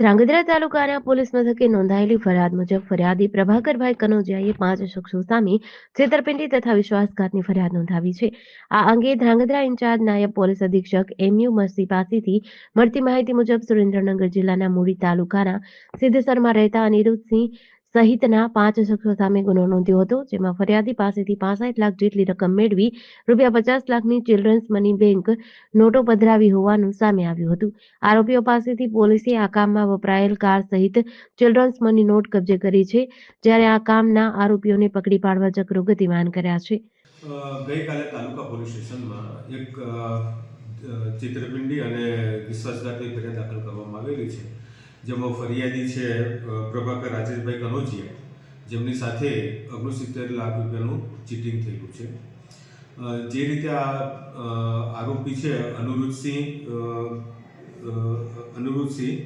ધ્રાંગધ્રા તાલુકાના પોલીસ મથકે નોંધાયેલી ફરિયાદ મુજબ ફરિયાદી પ્રભાકરભાઈ કનોજિયાએ પાંચ શખ્સો સામે છેતરપિંડી તથા વિશ્વાસઘાતની ફરિયાદ નોંધાવી છે. આ અંગે ધ્રાંગધ્રા ઇન્ચાર્જ નાયબ પોલીસ અધિક્ષક એમયુ મરસી પાસેથી મળતી માહિતી મુજબ સુરેન્દ્રનગર જિલ્લાના મૂડી તાલુકાના સિદ્ધસરમાં રહેતા અનિરુદ્ધસિંહ સહિતના પાંચ શખ્સો સામે ગુનો નોંધ્યો હતો, જેમાં ફરિયાદી પાસેથી પાસઠ લાખ જેટલી રકમ મેળવી રૂપિયા પચાસ લાખની ચિલ્ડ્રન્સ મની બેંક નોટો પધરાવી હોવાનું સામે આવ્યું હતું. આરોપીઓ પાસેથી પોલીસે આ કામમાં વપરાયેલ કાર સહિત ચિલ્ડ્રન્સ મની નોટ કબજે કરી છે, જ્યારે આ કામના આરોપીઓને પકડી પાડવા ચક્રો ગતિમાન કર્યા છે. ગઈકાલે તાલુકા પોલીસ સ્ટેશનમાં એક ચિત્રપિંડી અને વિશ્વાસઘાતની ફરિયાદ દાખલ કરવામાં આવેલી છે. જેમાં ફરિયાદી છે પ્રભાકર રાજેશભાઈ કનોજિયા જેમની સાથે ઓગણસિત્તેર લાખ રૂપિયાનું ચીટિંગ થયેલું છે. જે રીતે આ આરોપી છે, અનુરુદ્ધસિંહ અનુરુદ્ધસિંહ,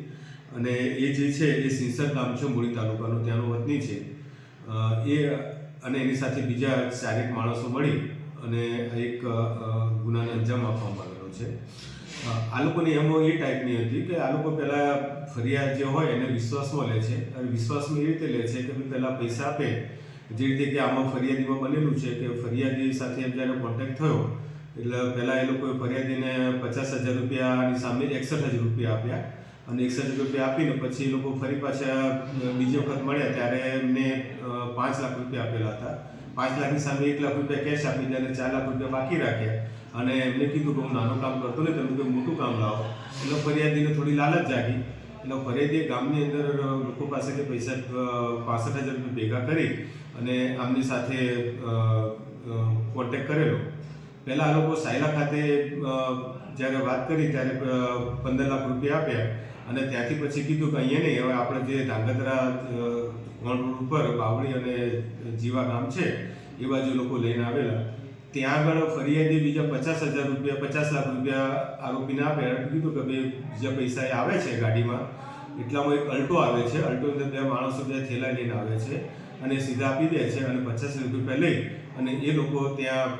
અને એ જે છે, એ સિંસર ગામ છે, મૂળી તાલુકાનું, ત્યાંનો વતની છે. એ અને એની સાથે બીજા ચારેક માણસો મળી અને એક ગુનાને અંજામ આપવામાં આવેલો છે. આ લોકોની એમો એ ટાઈપની હતી કે આ લોકો પહેલાં ફરિયાદ જે હોય એને વિશ્વાસમાં લે છે. અને વિશ્વાસમાં એ રીતે લે છે કે ભાઈ પહેલાં પૈસા આપે. જે રીતે કે આમાં ફરિયાદીમાં બનેલું છે કે ફરિયાદી સાથે એમ જ્યારે કોન્ટેક્ટ થયો, એટલે પહેલાં એ લોકોએ ફરિયાદીને પચાસ હજાર રૂપિયાની સામે એકસઠ હજાર રૂપિયા આપ્યા. અને એકસઠ રૂપિયા આપીને પછી એ લોકો ફરી પાછા બીજી વખત મળ્યા ત્યારે એમને પાંચ લાખ રૂપિયા આપેલા હતા. પાંચ લાખની સામે એક લાખ રૂપિયા કેશ આપી દે અને ચાર લાખ રૂપિયા બાકી રાખ્યા અને એમને કીધું કે હું નાનું કામ કરતો નહીં, તમે કોઈ મોટું કામ લાવો. એટલે ફરિયાદીને થોડી લાલચ જાગી. એટલે ફરિયાદીએ ગામની અંદર લોકો પાસેથી પૈસા પાસઠ હજાર રૂપિયા ભેગા કરી અને આમની સાથે કોન્ટેક કરેલો. પહેલાં આ લોકો સાયલા ખાતે જ્યારે વાત કરી ત્યારે પંદર લાખ રૂપિયા આપ્યા. અને ત્યાંથી પછી કીધું કે અહીંયા નહીં, હવે આપણે જે ધાંગધ્રા કોણ ઉપર બાવળી અને જીવા ગામ છે, એ બાજુ લોકો લઈને આવેલા. ત્યાં આગળ ફરિયાદી બીજા પચાસ હજાર રૂપિયા, પચાસ લાખ રૂપિયા આરોપીને આપ્યા કીધું કે બે બીજા પૈસા એ આવે છે ગાડીમાં, એટલામાં એક અલ્ટો આવે છે, અલ્ટો અંદર બે માણસો બે થેલા લઈને આવે છે, અને સીધા આપી દે છે અને પચાસ રૂપિયા લઈ અને એ લોકો ત્યાં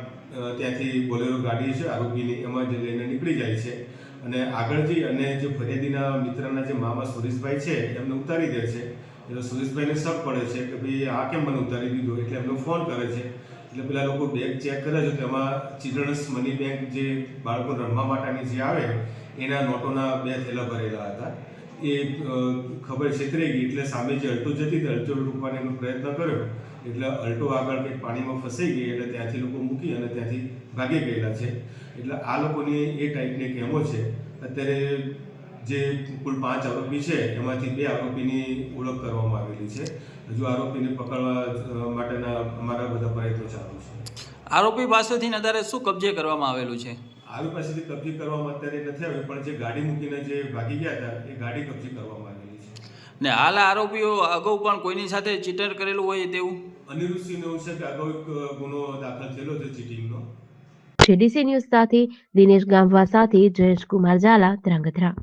ત્યાંથી બોલેરો ગાડી છે, આરોપીની એમાં જ લઈને નીકળી જાય છે. અને આગળથી અને જે ફરિયાદીના મિત્રના જે મામા સુરેશભાઈ છે એમને ઉતારી દે છે. એટલે સુરેશભાઈને શક પડે છે કે ભાઈ આ કેમ મને ઉતારી દીધો? એટલે એમનો ફોન કરે છે. એટલે પેલા લોકો બેગ ચેક કરે છે તો એમાં ચિલ્ડ્રન્સ મની બેંક જે બાળકો રમવા માટેની જે આવે, એના નોટોના બે થેલા ભરેલા હતા. એ ખબર છેતરાઈ ગઈ. એટલે સામે જે અલ્ટો જતી હતી, અલ્ટો રોકવાનો એનો પ્રયત્ન કર્યો. એટલે અલ્ટો આગળ કંઈક પાણીમાં ફસાઈ ગઈ એટલે ત્યાંથી લોકો મૂકી અને ત્યાંથી ભાગી ગયેલા છે. એટલે આ લોકોની એ ટાઈપની એમો છે. અત્યારે જે કુલ પાંચ આરોપી છે, એમાંથી બે આરોપીની ઓળખ કરવામાં આવેલી છે. હજુ આરોપીને પકડવા માટેના અમારા બધા પ્રયત્નો ચાલુ છે. આરોપી પાસેથી અત્યારે શું કબજે કરવામાં આવેલું છે? આરોપી પાસેથી કબજે કરવામાં અત્યારે નથી આવી પણ જે ગાડી મૂકીને જે ભાગી ગયા હતા એ ગાડી કબજે કરવામાં આવેલી છે. ને હાલ આરોપીઓ અગાઉ પણ કોઈની સાથે ચીટર કરેલું હોય તેવું? અનિરુદ્ધસિંહનો એવું છે કે અગાઉ એક ગુનો દાખલ થયેલો છે ચીટિંગનો. જેડીસી ન્યૂઝ સાથે દિનેશ ગામવા સાથે જયેશ કુમાર ઝાલા ધ્રાંગધ્રા.